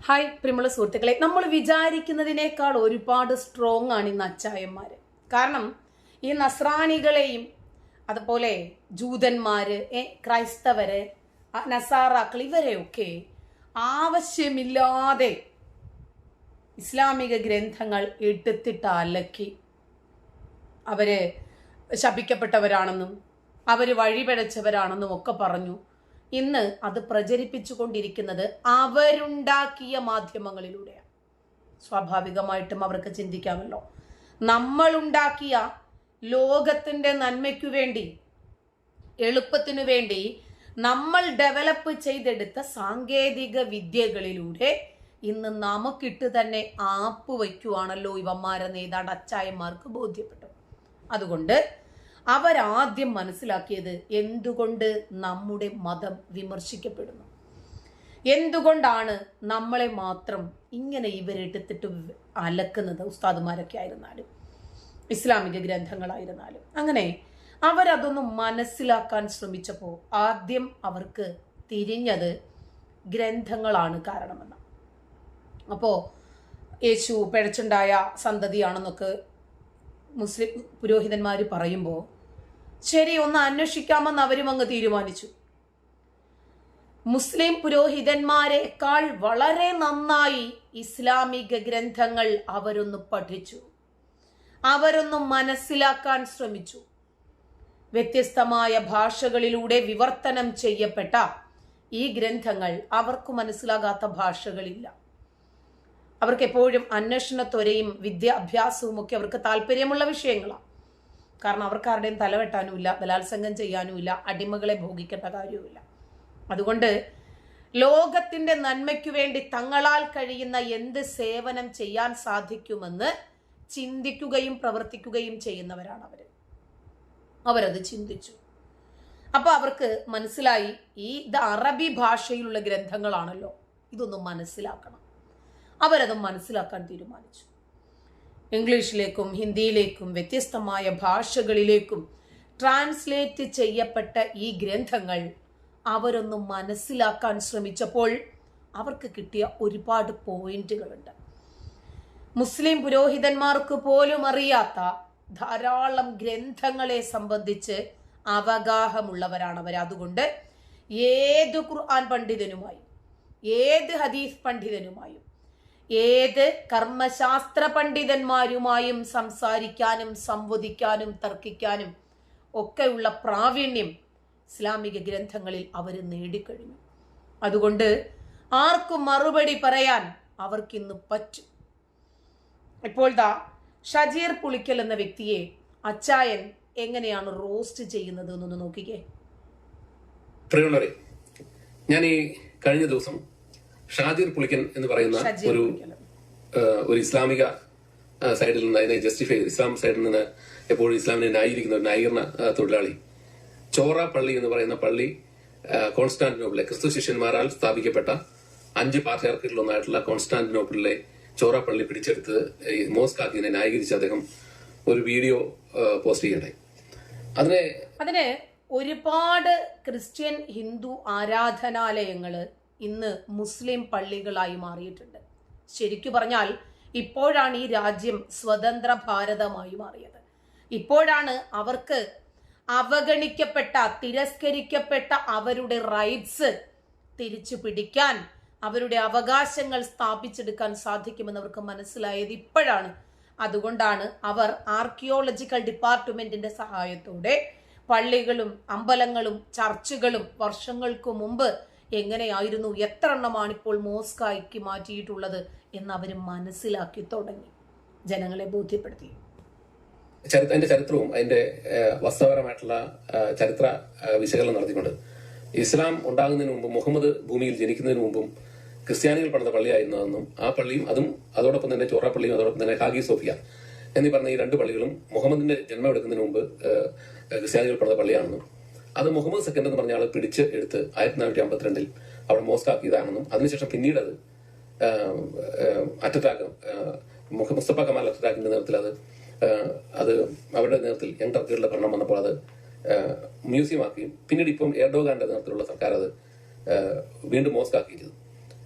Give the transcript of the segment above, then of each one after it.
Hi പ്രിമുള സുഹൃത്തുക്കളെ. നമ്മൾ വിചാരിക്കുന്നതിനേക്കാൾ ഒരുപാട് സ്ട്രോങ് ആണ് ഇന്ന് അച്ചായന്മാർ കാരണം ഈ നസ്രാണികളെയും അതുപോലെ ജൂതന്മാര് ഏ, ക്രൈസ്തവര് നസാറാക്കൾ ഇവരെയൊക്കെ ആവശ്യമില്ലാതെ ഇസ്ലാമിക ഗ്രന്ഥങ്ങൾ എടുത്തിട്ട് അലക്കി. അവർ ശപിക്കപ്പെട്ടവരാണെന്നും അവർ വഴിപിഴച്ചവരാണെന്നും ഒക്കെ പറഞ്ഞു. ഇന്ന് അത് പ്രചരിപ്പിച്ചുകൊണ്ടിരിക്കുന്നത് അവരുണ്ടാക്കിയ മാധ്യമങ്ങളിലൂടെയാണ്. സ്വാഭാവികമായിട്ടും അവർക്ക് ചിന്തിക്കാമല്ലോ. നമ്മളുണ്ടാക്കിയ ലോകത്തിന്റെ നന്മയ്ക്കു വേണ്ടി എളുപ്പത്തിനു വേണ്ടി നമ്മൾ ഡെവലപ്പ് ചെയ്തെടുത്ത സാങ്കേതിക വിദ്യകളിലൂടെ ഇന്ന് നമുക്കിട്ട് തന്നെ ആപ്പ് വയ്ക്കുവാണല്ലോ ഇവന്മാരെ നേതാണ്ട് അച്ചായന്മാർക്ക് ബോധ്യപ്പെട്ടു. അതുകൊണ്ട് അവരാദ്യം മനസ്സിലാക്കിയത് എന്തുകൊണ്ട് നമ്മുടെ മതം വിമർശിക്കപ്പെടുന്നു? എന്തുകൊണ്ടാണ് നമ്മളെ മാത്രം ഇങ്ങനെ ഇവരെടുത്തിട്ട് അലക്കുന്നത് ഉസ്താദുമാരൊക്കെ ആയിരുന്നാലും? ഇസ്ലാമിക ഗ്രന്ഥങ്ങളായിരുന്നാലും. അങ്ങനെ അവരതൊന്ന് മനസ്സിലാക്കാൻ ശ്രമിച്ചപ്പോൾ ആദ്യം അവർക്ക് തിരിഞ്ഞത് ഗ്രന്ഥങ്ങളാണ് കാരണമെന്ന് അപ്പോൾ യേശു പിഴച്ചുണ്ടായ സന്തതിയാണെന്നൊക്കെ മുസ്ലിം പുരോഹിതന്മാർ പറയുമ്പോൾ ശരി ഒന്ന് അന്വേഷിക്കാമെന്ന് അവരും അങ്ങ് തീരുമാനിച്ചു. മുസ്ലിം പുരോഹിതന്മാരെക്കാൾ വളരെ നന്നായി ഇസ്ലാമിക ഗ്രന്ഥങ്ങൾ അവരൊന്ന് പഠിച്ചു. അവരൊന്ന് മനസ്സിലാക്കാൻ ശ്രമിച്ചു. വ്യത്യസ്തമായ ഭാഷകളിലൂടെ വിവർത്തനം ചെയ്യപ്പെട്ട ഈ ഗ്രന്ഥങ്ങൾ അവർക്ക് മനസ്സിലാകാത്ത ഭാഷകളില്ല. അവർക്ക് എപ്പോഴും അന്വേഷണത്വരയും വിദ്യാഭ്യാസവും ഒക്കെ അവർക്ക് താല്പര്യമുള്ള വിഷയങ്ങളാണ് കാരണം അവർക്ക് ആരുടെയും തലവെട്ടാനുമില്ല ബലാത്സംഗം ചെയ്യാനുമില്ല അടിമകളെ ഭോഗിക്കേണ്ട കാര്യവുമില്ല. അതുകൊണ്ട് ലോകത്തിന്റെ നന്മയ്ക്കു വേണ്ടി തങ്ങളാൽ കഴിയുന്ന എന്ത് സേവനം ചെയ്യാൻ സാധിക്കുമെന്ന് ചിന്തിക്കുകയും പ്രവർത്തിക്കുകയും ചെയ്യുന്നവരാണ് അവർ അവരത് ചിന്തിച്ചു. അപ്പൊ അവർക്ക് മനസ്സിലായി ഈ ഇത് അറബി ഭാഷയിലുള്ള ഗ്രന്ഥങ്ങളാണല്ലോ ഇതൊന്നും മനസ്സിലാക്കണം. അവരത് മനസ്സിലാക്കാൻ തീരുമാനിച്ചു. ഇംഗ്ലീഷിലേക്കും ഹിന്ദിയിലേക്കും വ്യത്യസ്തമായ ഭാഷകളിലേക്കും ട്രാൻസ്ലേറ്റ് ചെയ്യപ്പെട്ട ഈ ഗ്രന്ഥങ്ങൾ അവരൊന്ന് മനസ്സിലാക്കാൻ ശ്രമിച്ചപ്പോൾ അവർക്ക് കിട്ടിയ ഒരുപാട് പോയിന്റുകളുണ്ട്. മുസ്ലിം പുരോഹിതന്മാർക്ക് പോലും അറിയാത്ത ധാരാളം ഗ്രന്ഥങ്ങളെ സംബന്ധിച്ച് അവഗാഹമുള്ളവരാണ് അവർ. അതുകൊണ്ട് ഏത് ഖുർആൻ പണ്ഡിതനുമായും ഏത് ഹദീസ് പണ്ഡിതനുമായും ഏത് കർമ്മശാസ്ത്ര പണ്ഡിതന്മാരുമായും സംസാരിക്കാനും സംവദിക്കാനും തർക്കിക്കാനും ഒക്കെയുള്ള പ്രാവീണ്യം ഇസ്ലാമിക ഗ്രന്ഥങ്ങളിൽ അവർ നേടിക്കഴിഞ്ഞു. അതുകൊണ്ട് ആർക്കും മറുപടി പറയാൻ അവർക്കിന്ന് പറ്റും. ഇപ്പോൾ ദാ ഷജീർ പുളിക്കൽ എന്ന വ്യക്തിയെ അച്ചായൻ എങ്ങനെയാണ് റോസ്റ്റ് ചെയ്യുന്നത് എന്നൊന്ന് നോക്കിക്കേ. പ്രിയമുള്ളവരെ ഞാൻ ഈ കഴിഞ്ഞ ദിവസം ഷാജിർ പുളിക്കൻ എന്ന് പറയുന്ന ഒരു ഒരു ഇസ്ലാമിക സൈഡിൽ നിന്ന് അതിനെ ജസ്റ്റിഫൈ ചെയ്ത് ഇസ്ലാം സൈഡിൽ നിന്ന് എപ്പോഴും ഇസ്ലാമിനെ ന്യായീകരിക്കുന്ന ഒരു ന്യായീകരണ തൊഴിലാളി. ചോറ പള്ളി എന്ന് പറയുന്ന പള്ളി കോൺസ്റ്റാന്റിനോപ്പിലെ ക്രിസ്തു ശിഷ്യന്മാരാൽ സ്ഥാപിക്കപ്പെട്ട അഞ്ച് പാർട്ടിയാർക്കിലൊന്നായിട്ടുള്ള കോൺസ്റ്റാന്റിനോപ്പിളിലെ ചോറ പള്ളി പിടിച്ചെടുത്ത് ഈ മോസ്ക് ആക്കിയതിനെ ന്യായീകരിച്ച് അദ്ദേഹം ഒരു വീഡിയോ പോസ്റ്റ് ചെയ്യണ്ടായി. അതിനെ അതിന് ഒരുപാട് ക്രിസ്ത്യൻ ഹിന്ദു ആരാധനാലയങ്ങൾ ഇന്ന് മുസ്ലിം പള്ളികളായി മാറിയിട്ടുണ്ട്. ശരിക്കു പറഞ്ഞാൽ ഇപ്പോഴാണ് ഈ രാജ്യം സ്വതന്ത്ര ഭാരതമായി മാറിയത്. ഇപ്പോഴാണ് അവർക്ക് അവഗണിക്കപ്പെട്ട തിരസ്കരിക്കപ്പെട്ട അവരുടെ റൈറ്റ്സ് തിരിച്ചു പിടിക്കാൻ അവരുടെ അവകാശങ്ങൾ സ്ഥാപിച്ചെടുക്കാൻ സാധിക്കുമെന്ന് അവർക്ക് മനസ്സിലായത് ഇപ്പോഴാണ്. അതുകൊണ്ടാണ് അവർ ആർക്കിയോളജിക്കൽ ഡിപ്പാർട്ട്മെന്റിന്റെ സഹായത്തോടെ പള്ളികളും അമ്പലങ്ങളും ചർച്ചുകളും വർഷങ്ങൾക്ക് മുമ്പ് എങ്ങനെയായിരുന്നു? എത്ര എണ്ണമാണ് ഇപ്പോൾ മോസ്കായ്ക്ക് മാറ്റിയിട്ടുള്ളത് എന്ന് അവർ മനസ്സിലാക്കി തുടങ്ങി. ജനങ്ങളെ ബോധ്യപ്പെടുത്തി. അതിന്റെ ചരിത്രവും അതിന്റെ വസ്തുപരമായിട്ടുള്ള ചരിത്ര വിശകലനം നടത്തിക്കൊണ്ട്. ഇസ്ലാം ഉണ്ടാകുന്നതിന് മുമ്പ് മുഹമ്മദ് ഭൂമിയിൽ ജനിക്കുന്നതിന് മുമ്പും ക്രിസ്ത്യാനികൾ പണിത പള്ളിയായിരുന്നതെന്നും ആ പള്ളിയും അതും അതോടൊപ്പം തന്നെ ചോറ പള്ളിയും അതോടൊപ്പം തന്നെ ഹാഗി സോഫിയ എന്നീ പറഞ്ഞ ഈ രണ്ട് പള്ളികളും മുഹമ്മദിന്റെ ജന്മം എടുക്കുന്നതിന് മുമ്പ് ക്രിസ്ത്യാനികൾ പണിത പള്ളിയാണെന്നും. അത് മുഹമ്മദ് സെക്കൻഡ് എന്ന് പറഞ്ഞ ആൾ പിടിച്ച് എടുത്ത് ആയിരത്തി തൊള്ളായിരത്തി അമ്പത്തിരണ്ടിൽ അവിടെ മോസ്കാക്കിയതാണെന്നും അതിനുശേഷം പിന്നീട് അത് അറ്ററ്റാക്ക് മുസ്തഫ കമാൽ അറ്ററ്റാക്കിന്റെ നേതൃത്വത്തിൽ അത് അത് അവരുടെ നേതൃത്വത്തിൽ യങ് ടർക്കുകളുടെ ഭരണം വന്നപ്പോൾ അത് ഏഹ്, മ്യൂസിയം ആക്കുകയും പിന്നീട് ഇപ്പം എർഡോഗാന്റെ നേതൃത്വത്തിലുള്ള സർക്കാർ അത് വീണ്ടും മോസ്ക് ആക്കുകയും ചെയ്തു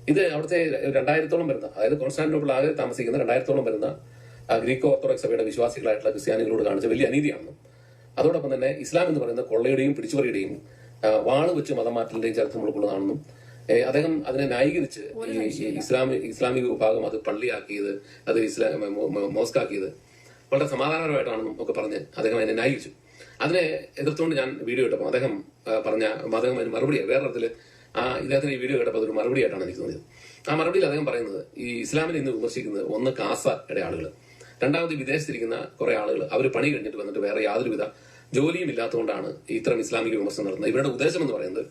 ഇത് അവിടുത്തെ രണ്ടായിരത്തോളം വരുന്ന അതായത് കോൺസ്റ്റാന്റിനോപ്പിൾ ആകെ താമസിക്കുന്ന രണ്ടായിരത്തോളം വരുന്ന ഗ്രീക്കോ ഓർത്തഡോക്സ് സഭയുടെ വിശ്വാസികളായിട്ടുള്ള ക്രിസ്ത്യാനികളോട് കാണിച്ച വലിയ അനീതിയാണെന്നും അതോടൊപ്പം തന്നെ ഇസ്ലാം എന്ന് പറയുന്ന കൊള്ളയുടെയും പിടിച്ചുപറിയുടെയും വാൾ വെച്ച് മതം മാറ്റലിന്റെയും ചരിത്രം ഉൾക്കൊള്ളുന്നതാണെന്നും അദ്ദേഹം അതിനെ ന്യായീകരിച്ച് ഇസ്ലാമിക ഇസ്ലാമിക വിഭാഗം അത് പള്ളിയാക്കിയത് അത് ഇസ്ലാം മോസ്കാക്കിയത് വളരെ സമാധാനപരമായിട്ടാണെന്നും ഒക്കെ പറഞ്ഞ് അദ്ദേഹം അതിനെ ന്യായീകരിച്ചു. അതിനെ എതിർത്തുകൊണ്ട് ഞാൻ വീഡിയോ ഇട്ടപ്പോൾ അദ്ദേഹം പറഞ്ഞ അദ്ദേഹം അതിന് മറുപടിയാണ് വേറെ തരത്തിൽ ആ ഇദ്ദേഹത്തിന് ഈ വീഡിയോ കേട്ടപ്പോൾ അതൊരു മറുപടിയായിട്ടാണ് എനിക്ക് തോന്നിയത്. ആ മറുപടിയിൽ അദ്ദേഹം പറയുന്നത് ഈ ഇസ്ലാമിനെ ഇന്ന് വിമർശിക്കുന്നത് ഒന്ന് കാസയുടെ ആളുകൾ രണ്ടാമത് വിദേശത്തിരിക്കുന്ന കുറെ ആളുകൾ അവർ പണി കഴിഞ്ഞിട്ട് വന്നിട്ട് വേറെ യാതൊരുവിധ ജോലിയും ഇല്ലാത്തതുകൊണ്ടാണ് ഇത്തരം ഇസ്ലാമിക വിമർശനം നടത്തുന്നത്. ഇവരുടെ ഉദ്ദേശം എന്ന് പറയുന്നത്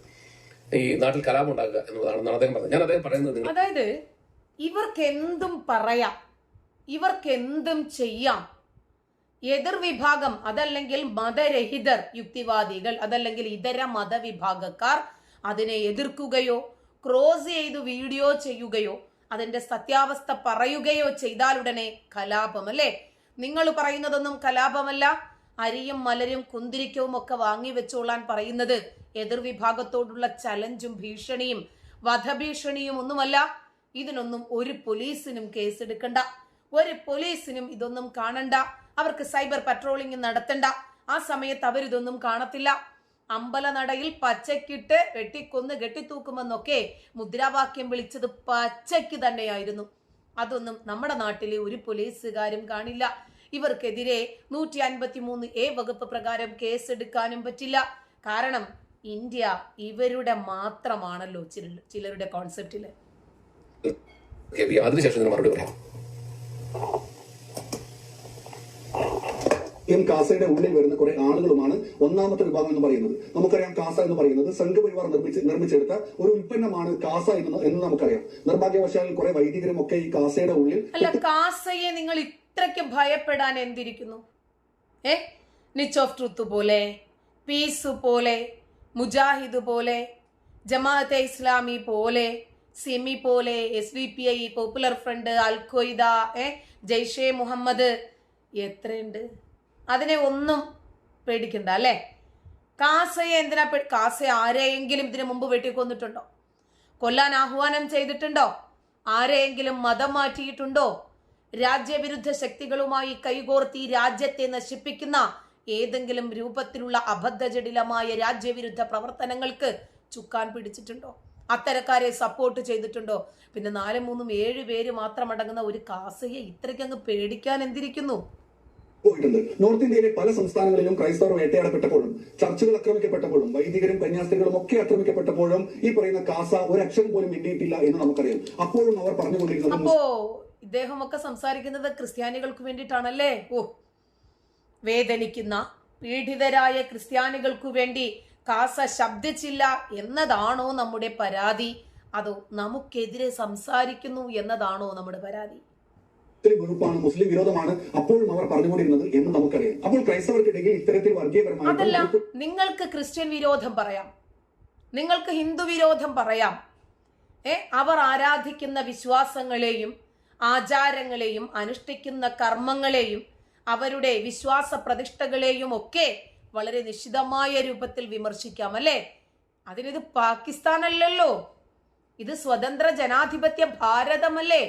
ഈ നാട്ടിൽ കലാപം ഉണ്ടാക്കുക എന്നുള്ളതാണെന്നാണ് അദ്ദേഹം പറഞ്ഞത്. ഞാൻ അദ്ദേഹം പറയുന്നത് അതായത് ഇവർക്ക് എന്തും പറയാം. ഇവർക്ക് എന്തും ചെയ്യാം. എതിർ വിഭാഗം അതല്ലെങ്കിൽ മതരഹിതർ യുക്തിവാദികൾ അതല്ലെങ്കിൽ ഇതര മതവിഭാഗക്കാർ അതിനെ എതിർക്കുകയോ ക്രോസ് ചെയ്ത് വീഡിയോ ചെയ്യുകയോ അതിന്റെ സത്യാവസ്ഥ പറയുകയോ ചെയ്താലുടനെ കലാപം അല്ലേ നിങ്ങൾ പറയുന്നതൊന്നും കലാപമല്ല. അരിയും മലരും കുന്തിരിക്കവും ഒക്കെ വാങ്ങി വെച്ചോളാൻ പറയുന്നത് എതിർവിഭാഗത്തോടുള്ള ചലഞ്ചും ഭീഷണിയും വധഭീഷണിയും ഒന്നുമല്ല. ഇതിനൊന്നും ഒരു പോലീസിനും കേസെടുക്കണ്ട. ഒരു പോലീസിനും ഇതൊന്നും കാണണ്ട. അവർക്ക് സൈബർ പട്രോളിംഗ് നടത്തണ്ട. ആ സമയത്ത് അവരിതൊന്നും കാണത്തില്ല. അമ്പലനടയിൽ പച്ചക്കിട്ട് വെട്ടിക്കൊന്ന് കെട്ടിത്തൂക്കുമെന്നൊക്കെ മുദ്രാവാക്യം വിളിച്ചത് പച്ചയ്ക്ക് തന്നെയായിരുന്നു. അതൊന്നും നമ്മുടെ നാട്ടിലെ ഒരു പോലീസുകാരും കാണില്ല. ഇവർക്കെതിരെ നൂറ്റി അൻപത്തി മൂന്ന് എ വകുപ്പ് പ്രകാരം കേസെടുക്കാനും പറ്റില്ല. കാരണം ഇന്ത്യ ഇവരുടെ മാത്രമാണല്ലോ ചിലരുടെ കോൺസെപ്റ്റിൽ അതിനുശേഷം മറുപടി പറയാം. എം കാസയുടെ ഉള്ളിൽ വരുന്ന കുറെ ആളുകളുമാണ് ഒന്നാമത്തെ വിഭാഗം എന്ന് പറയുന്നത്. നമുക്കറിയാം കാസ എന്ന് പറയുന്നത് സംഘപരിവാർ നിർമ്മിച്ച് നിർമ്മിച്ചെടുത്ത ഒരു ഉൽപ്പന്നമാണ് കാസ എന്ന് എന്ന് നമുക്കറിയാം. നിർഭാഗ്യവശാൽ കുറെ വൈദികരും ഒക്കെ ഈ കാസയുടെ ഉള്ളിൽ അല്ല കാസയെ നിങ്ങൾ ഇത്രയ്ക്ക് ഭയപ്പെടാൻ എന്തിരിക്കുന്നു? ഏ? നിച്ച് ഓഫ് ട്രൂത്ത് പോലെ പീസ് പോലെ മുജാഹിദ് പോലെ ജമാഅത്തെ ഇസ്ലാമി പോലെ സിമി പോലെ S D P I popular front അൽ ഏ? ജയ്ഷെ മുഹമ്മദ് എത്രയുണ്ട്? അതിനെ ഒന്നും പേടിക്കണ്ട അല്ലേ? കാസയെ എന്തിനാ പേ- കാസയെ ആരെയെങ്കിലും ഇതിനു മുമ്പ് വെട്ടിക്കൊന്നിട്ടുണ്ടോ? കൊല്ലാൻ ആഹ്വാനം ചെയ്തിട്ടുണ്ടോ? ആരെയെങ്കിലും മതം മാറ്റിയിട്ടുണ്ടോ? രാജ്യവിരുദ്ധ ശക്തികളുമായി കൈകോർത്തി രാജ്യത്തെ നശിപ്പിക്കുന്ന ഏതെങ്കിലും രൂപത്തിലുള്ള അബദ്ധജടിലമായ രാജ്യവിരുദ്ധ പ്രവർത്തനങ്ങൾക്ക് ചുക്കാൻ പിടിച്ചിട്ടുണ്ടോ? അത്തരക്കാരെ സപ്പോർട്ട് ചെയ്തിട്ടുണ്ടോ? പിന്നെ നാലും മൂന്നും ഏഴ് പേര് മാത്രം അടങ്ങുന്ന ഒരു കാസയെ ഇത്രയ്ക്കങ്ങ് പേടിക്കാൻ എന്തിരിക്കുന്നു? പോയിട്ടുണ്ട്. നോർത്ത് ഇന്ത്യയിലെ പല സംസ്ഥാനങ്ങളിലും ക്രൈസ്തവർ വേട്ടയാടപ്പെട്ടപ്പോഴും ചർച്ചുകൾ ആക്രമിക്കപ്പെട്ടപ്പോഴും വൈദികരും കന്യാസ്ത്രീകളും ഒക്കെ ആക്രമിക്കപ്പെട്ടപ്പോഴും ഈ പറയുന്ന കാസ ഒരു അക്ഷരം പോലും മിണ്ടിയിട്ടില്ല എന്ന് നമുക്കറിയാം. അപ്പോഴും അവർ പറഞ്ഞുകൊണ്ടിരുന്നത് അപ്പോ ഇദ്ദേഹമൊക്കെ സംസാരിക്കുന്നത് ക്രിസ്ത്യാനികൾക്ക് വേണ്ടിയിട്ടാണല്ലേ? ഓ വേദനിക്കുന്ന പീഡിതരായ ക്രിസ്ത്യാനികൾക്കു വേണ്ടി കാസ ശബ്ദിച്ചില്ല എന്നതാണോ നമ്മുടെ പരാതി? അതോ നമുക്കെതിരെ സംസാരിക്കുന്നു എന്നതാണോ നമ്മുടെ പരാതി? മുസ്ലിം വെറുപ്പാണ് മുസ്ലിം വിരോധമാണ് അപ്പോഴും അവർ പറഞ്ഞുകൊണ്ടിരുന്നത് എന്ന് നമുക്കറിയാം. അപ്പോൾ ക്രൈസ്തവർക്കിടയിൽ ഇത്തരത്തിൽ വർഗീയപരമായ നിങ്ങൾക്ക് ക്രിസ്ത്യൻ വിരോധം പറയാം. നിങ്ങൾക്ക് ഹിന്ദു വിരോധം പറയാം. ഏ അവർ ആരാധിക്കുന്ന വിശ്വാസങ്ങളെയും ആചാരങ്ങളെയും അനുഷ്ഠിക്കുന്ന കർമ്മങ്ങളെയും അവരുടെ വിശ്വാസ പ്രതിഷ്ഠകളെയും ഒക്കെ വളരെ നിശ്ചിതമായ രൂപത്തിൽ വിമർശിക്കാം അല്ലേ? അതിനിത് പാകിസ്ഥാനല്ലല്ലോ. ഇത് സ്വതന്ത്ര ജനാധിപത്യ ഭാരതമല്ലേ?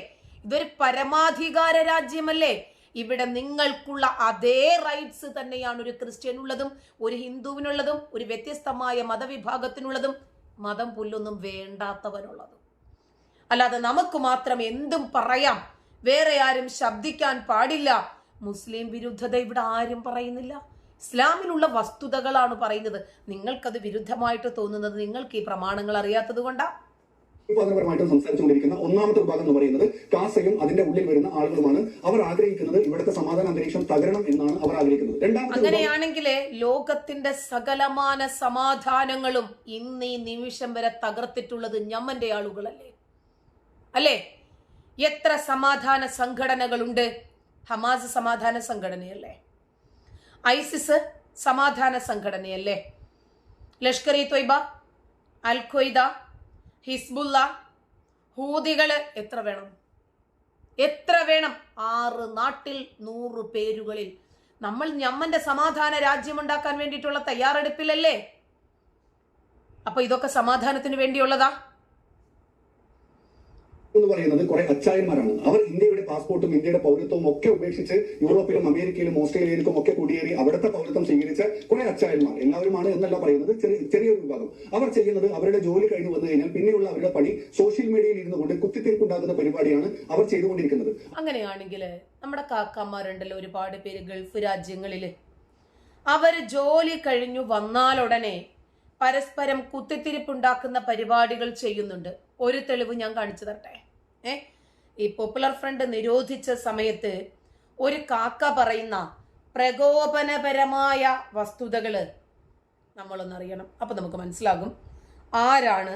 ഇതൊരു പരമാധികാര രാജ്യമല്ലേ? ഇവിടെ നിങ്ങൾക്കുള്ള അതേ റൈറ്റ്സ് തന്നെയാണ് ഒരു ക്രിസ്ത്യനുള്ളതും ഒരു ഹിന്ദുവിനുള്ളതും ഒരു വ്യത്യസ്തമായ മതവിഭാഗത്തിനുള്ളതും. മതം പുല്ലൊന്നും വേണ്ടാത്തവനുള്ളതും. അല്ലാതെ നമുക്ക് മാത്രം എന്തും പറയാം. വേറെ ആരും ശബ്ദിക്കാൻ പാടില്ല. മുസ്ലിം വിരുദ്ധത ഇവിടെ ആരും പറയുന്നില്ല. ഇസ്ലാമിലുള്ള വസ്തുതകളാണ് പറയുന്നത്. നിങ്ങൾക്കത് വിരുദ്ധമായിട്ട് തോന്നുന്നത് നിങ്ങൾക്ക് ഈ പ്രമാണങ്ങൾ അറിയാത്തത് കൊണ്ടാ. ഉൽപാദനപരമായിട്ട് സംസാരിച്ചുകൊണ്ടിരിക്കുന്ന ഒന്നാമത്തെ വിഭാഗം എന്ന് പറയുന്നത് കാസയും അതിന്റെ ഉള്ളിൽ വരുന്ന ആളുകളുമാണ്. അവർ ആഗ്രഹിക്കുന്നത് ഇവിടുത്തെ സമാധാന അന്തരീക്ഷം തകരണം എന്നാണ് അവർ ആഗ്രഹിക്കുന്നത്. രണ്ടാമത്തെ അങ്ങനെയാണെങ്കിൽ ലോകത്തിന്റെ സകലമാന സമാധാനങ്ങളും ഇന്ന് ഈ നിമിഷം വരെ തകർത്തിട്ടുള്ളത് ഞമ്മന്റെ ആളുകളല്ലേ? അല്ലേ? എത്ര സമാധാന സംഘടനകളുണ്ട്? ഹമാസ് സമാധാന സംഘടനയല്ലേ? ഐസിസ് സമാധാന സംഘടനയല്ലേ? ലഷ്കർ ഇ തൊയ്ബ അൽ ഹിസ്ബുല്ല ഹൂതികൾ എത്ര വേണം? എത്ര വേണം? ആറ് നാട്ടിൽ നൂറ് പേരുകളിൽ. നമ്മൾ ഞമ്മന്റെ സമാധാന രാജ്യമുണ്ടാക്കാൻ വേണ്ടിയിട്ടുള്ള തയ്യാറെടുപ്പിലല്ലേ? അപ്പൊ ഇതൊക്കെ സമാധാനത്തിന് വേണ്ടിയുള്ളതാ. എന്ന് പറയുന്നത് കുറെ അച്ചായന്മാരാണ്. അവർ ഇന്ത്യയുടെ പാസ്പോർട്ടും ഇന്ത്യയുടെ പൗരത്വവും ഒക്കെ ഉപേക്ഷിച്ച് യൂറോപ്പിലും അമേരിക്കയിലും ഓസ്ട്രേലിയയിലും ഒക്കെ കുടിയേറി അവിടുത്തെ പൗരത്വം സ്വീകരിച്ച കുറെ അച്ചായന്മാർ. എല്ലാവരുമാണ് എന്നല്ല പറയുന്നത് ചെറിയ ചെറിയൊരു വിഭാഗം. അവർ ചെയ്യുന്നത് അവരുടെ ജോലി കഴിഞ്ഞ് വന്നു കഴിഞ്ഞാൽ പിന്നെയുള്ള അവരുടെ പണി സോഷ്യൽ മീഡിയയിൽ ഇരുന്നു കൊണ്ട് കുത്തിത്തിരിപ്പുണ്ടാക്കുന്ന പരിപാടിയാണ് അവർ ചെയ്തുകൊണ്ടിരിക്കുന്നത്. അങ്ങനെയാണെങ്കിൽ നമ്മുടെ കാക്കാമാരുണ്ടല്ലോ ഒരുപാട് പേര് ഗൾഫ് രാജ്യങ്ങളിൽ അവർ ജോലി കഴിഞ്ഞു വന്നാലുടനെ പരസ്പരം കുത്തിത്തിരിപ്പുണ്ടാക്കുന്ന പരിപാടികൾ ചെയ്യുന്നുണ്ട്. ഒരു തെളിവ് ഞാൻ കാണിച്ചു തരട്ടെ? ഏ? ഈ പോപ്പുലർ ഫ്രണ്ട് നിരോധിച്ച സമയത്ത് ഒരു കാക്ക പറയുന്ന പ്രകോപനപരമായ വസ്തുതകൾ നമ്മളൊന്നറിയണം. അപ്പം നമുക്ക് മനസ്സിലാകും ആരാണ്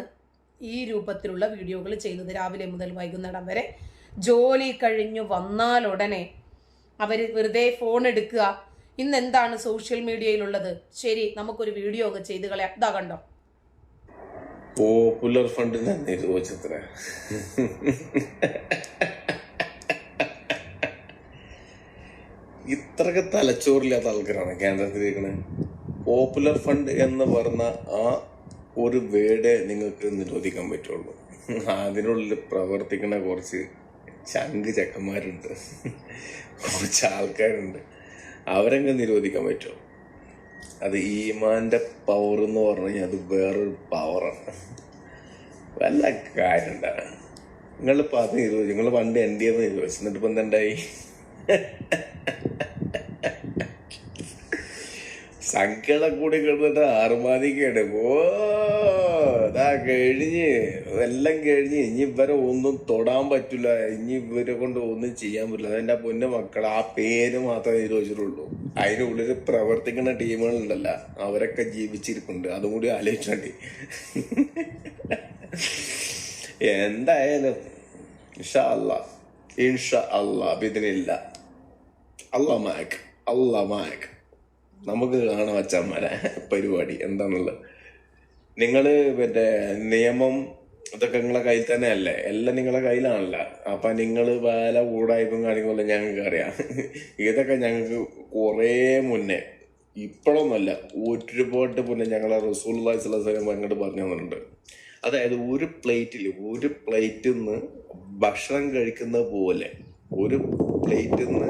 ഈ രൂപത്തിലുള്ള വീഡിയോകൾ ചെയ്യുന്നത് രാവിലെ മുതൽ വൈകുന്നേരം വരെ. ജോലി കഴിഞ്ഞു വന്നാലുടനെ അവർ വെറുതെ ഫോൺ എടുക്കുക. ഇന്നെന്താണ് സോഷ്യൽ മീഡിയയിലുള്ളത് ശരി നമുക്കൊരു വീഡിയോ ഒക്കെ ചെയ്ത് കളയാം. ഇതാ കണ്ടോ? പോപ്പുലർ ഫണ്ട് തന്നെ ചോദിച്ചത്ര ഇത്രക്ക് തലച്ചോറില്ലാത്ത ആൾക്കാരാണ് കേന്ദ്രത്തിലിരിക്കുന്നത് പോപ്പുലർ ഫണ്ട് എന്ന് പറഞ്ഞ ആ ഒരു വേർഡേ നിങ്ങൾക്ക് നിരോധിക്കാൻ പറ്റുള്ളൂ. അതിനുള്ളിൽ പ്രവർത്തിക്കുന്ന കുറച്ച് ചങ്ക് ചക്കന്മാരുണ്ട്. കുറച്ച് ആൾക്കാരുണ്ട്. അവരങ്ങ് നിരോധിക്കാൻ പറ്റുമോ അത് ഈമാന്റെ പവർ എന്ന് പറഞ്ഞു കഴിഞ്ഞാൽ അത് വേറൊരു പവറാണ് വല്ല കാര്യണ്ട നിങ്ങൾ നിരോധിച്ചു നിങ്ങൾ പണ്ട് എന്റെ നിരോധിച്ചു എന്നിട്ട് ഇപ്പം എന്തായി സംഖ്യകളെ കൂടി കിടന്നിട്ട് ആറുമാതിക്കാണ് ഓ ഇതാ കഴിഞ്ഞ് എല്ലാം കഴിഞ്ഞ് ഇനി ഇവരെ ഒന്നും തൊടാൻ പറ്റില്ല ഇനി ഇവരെ കൊണ്ട് ഒന്നും ചെയ്യാൻ പറ്റില്ല അതെന്റെ പൊന്നു മക്കൾ ആ പേര് മാത്രമേ നിരോധിച്ചിട്ടുള്ളൂ അതിനുള്ളിൽ പ്രവർത്തിക്കുന്ന ടീമുകളുണ്ടല്ല. അവരൊക്കെ ജീവിച്ചിരിപ്പുണ്ട്. അതും കൂടി ആലോചിച്ചാണ്ടി. എന്തായാലും ഇൻഷാ അല്ല ഇൻഷാ അല്ല ഇതിനില്ല അല്ല മാക്ക് അല്ല മാക്ക്. നമുക്ക് കാണാം അച്ഛന്മാരെ പരിപാടി എന്താണുള്ളത് നിങ്ങൾ മറ്റേ നിയമം ഇതൊക്കെ നിങ്ങളെ കയ്യിൽ തന്നെ അല്ലേ എല്ലാം നിങ്ങളെ കയ്യിലാണല്ലോ. അപ്പൊ നിങ്ങൾ വേല കൂടായ്പും കാര്യങ്ങളല്ല ഞങ്ങൾക്ക് അറിയാം. ഇതൊക്കെ ഞങ്ങൾക്ക് കുറേ മുന്നേ ഇപ്പോഴൊന്നുമല്ല ഒരുപാട് മുന്നേ ഞങ്ങളെ റസൂൽ സ്വലം അങ്ങോട്ട് പറഞ്ഞു തന്നിട്ടുണ്ട്. അതായത് ഒരു പ്ലേറ്റിൽ ഒരു പ്ലേറ്റിൽ നിന്ന് ഭക്ഷണം കഴിക്കുന്ന പോലെ ഒരു പ്ലേറ്റിൽ നിന്ന്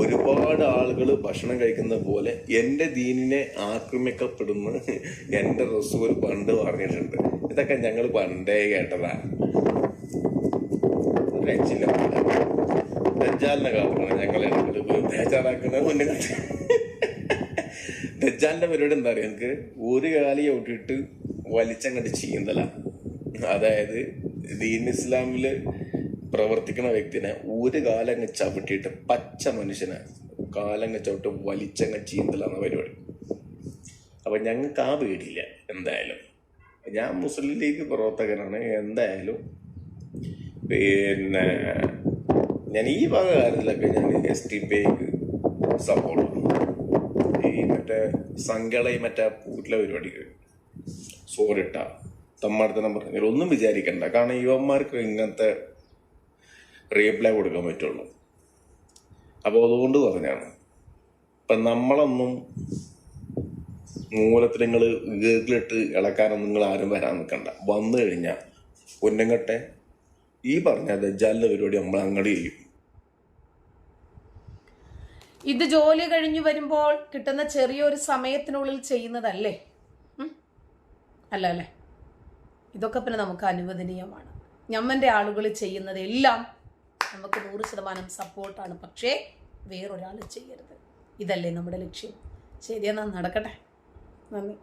ഒരുപാട് ആളുകൾ ഭക്ഷണം കഴിക്കുന്ന പോലെ എന്റെ ദീനിനെ ആക്രമിക്കപ്പെടുന്ന എന്റെ റസൂൽ പണ്ട് പറഞ്ഞിട്ടുണ്ട്. ഇതൊക്കെ ഞങ്ങൾ പണ്ടേ കേട്ടതാ. രക്ഷില്ല ദജ്ജാലിനെ ഞങ്ങൾ പരിപാടി എന്താ പറയുക എനിക്ക് ഒരു കാലി ഒട്ടിട്ട് വലിച്ചങ്ങട്ട് ചീന്തല. അതായത് ദീൻ ഇസ്ലാമിൽ പ്രവർത്തിക്കുന്ന വ്യക്തിനെ ഒരു കാലങ്ങ് ചവിട്ടിയിട്ട് പച്ച മനുഷ്യനെ കാലങ്ങ് ചവിട്ട് വലിച്ചങ്ങ് ചീന്തലാണ് പരിപാടി. അപ്പൊ ഞങ്ങൾക്ക് ആ പേടിയില്ല എന്തായാലും. ഞാൻ മുസ്ലിം ലീഗ് പ്രവർത്തകനാണ് എന്തായാലും. പിന്നെ ഞാൻ ഈ ഭാഗ കാര്യത്തിലൊക്കെ ഞാൻ എസ് ടി പിക്ക് സപ്പോർട്ട് ഈ മറ്റേ സംഘളയും മറ്റേ പൂട്ടിലെ പരിപാടിക്ക് സോറിട്ട തമ്മാടത്തനം പറഞ്ഞാൽ ഒന്നും വിചാരിക്കണ്ട. കാരണം യുവന്മാർക്ക് ഇങ്ങനത്തെ റീപ്ലൈ കൊടുക്കാൻ പറ്റുള്ളൂ. അപ്പോൾ അതുകൊണ്ട് പറഞ്ഞാണ്. ഇപ്പം നമ്മളൊന്നും മൂലത്തിൽ നിങ്ങൾ ഗേക്കിലിട്ട് ഇളക്കാനൊന്നും നിങ്ങൾ ആരും വരാൻ നിൽക്കണ്ട. വന്നു കഴിഞ്ഞാൽ പൊന്നങ്ങട്ടെ ഈ പറഞ്ഞ ദജാലിന്റെ പരിപാടി നമ്മൾ അങ്ങോട്ട് ചെയ്യും. ഇത് ജോലി കഴിഞ്ഞു വരുമ്പോൾ കിട്ടുന്ന ചെറിയൊരു സമയത്തിനുള്ളിൽ ചെയ്യുന്നതല്ലേ? അല്ല അല്ലേ? ഇതൊക്കെ പിന്നെ നമുക്ക് അനുവദനീയമാണ്. ഞമ്മന്റെ ആളുകൾ ചെയ്യുന്നതെല്ലാം നമുക്ക് നൂറ് ശതമാനം സപ്പോർട്ടാണ്. പക്ഷേ വേറൊരാൾ ചെയ്യരുത്. ഇതല്ലേ നമ്മുടെ ലക്ഷ്യം. ശരി എന്നാൽ നടക്കട്ടെ. നന്ദി.